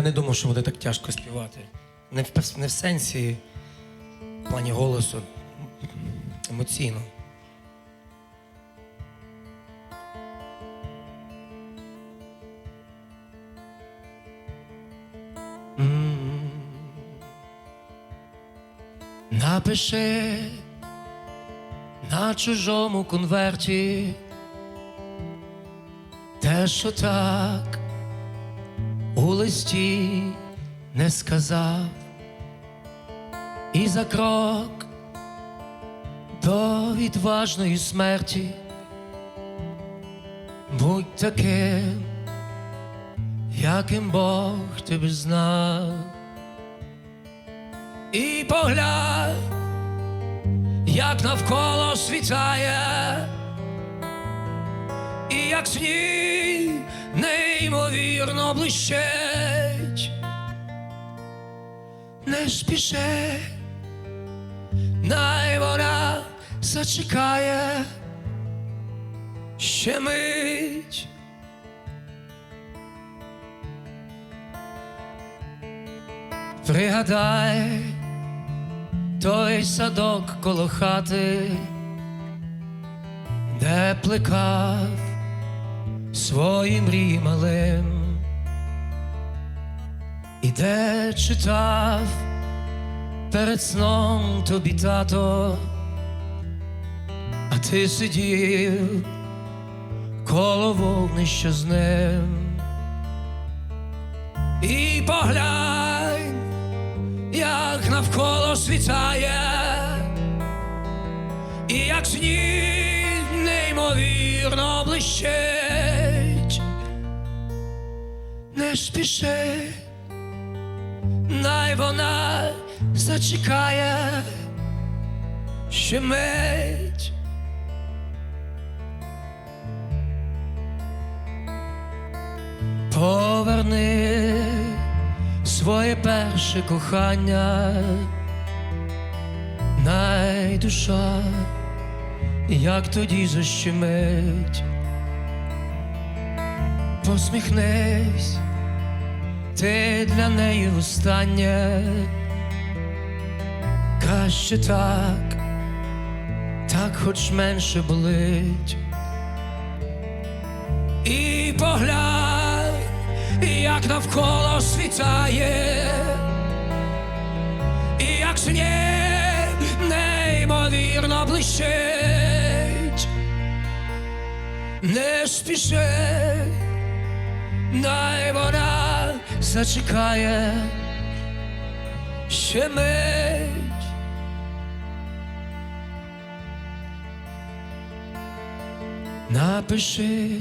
Я не думав, що буде так тяжко співати. Не в, не в сенсі, в плані голосу, емоційно. Напиши на чужому конверті те, що так листі не сказав, і за крок до відважної смерті будь таким, яким Бог тебе знав. І поглянь, як навколо світає, і як сніг неймовірно блищить. Не спіши, най вона зачекає ще мить. Пригадай той садок коло хати, де плекав свої мрії малим, і де читав перед сном тобі тато, а ти сидів коло вогнища з ним. І поглянь, як навколо світає, і як сніг неймовірно блищить. Не спіши, най вона зачекає ще мить. Поверни своє перше кохання, най душа, як тоді защемить, посміхнись, ти для неї востаннє, краще так, так хоч менше болить. І поглянь, як навколо світає, і як сніг неймовірно блищить. Не спіши, най вона зачекає ще мить. Напиши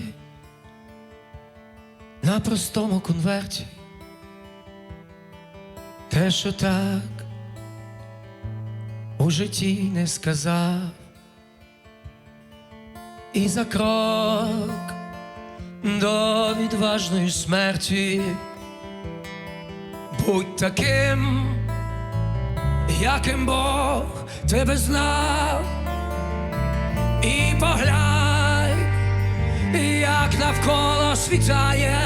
на простому конверті те, що так у житті не сказав, і за крок до відважної смерті будь таким, яким Бог тебе знав, і поглянь, як навколо світає,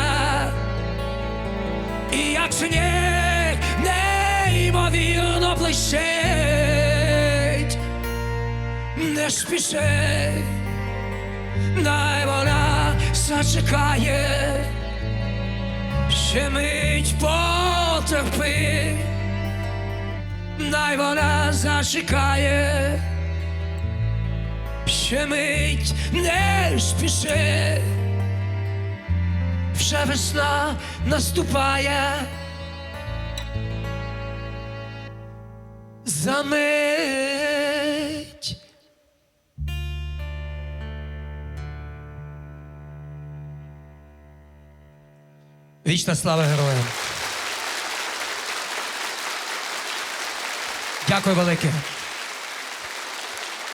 і як сніг неймовірно блищить. Не спіши, най вона зачекає, ще мить потерпи, най вона зачекає. Ще мить не спіши, вже весна наступає. Вічна слава героям. Дякую велике.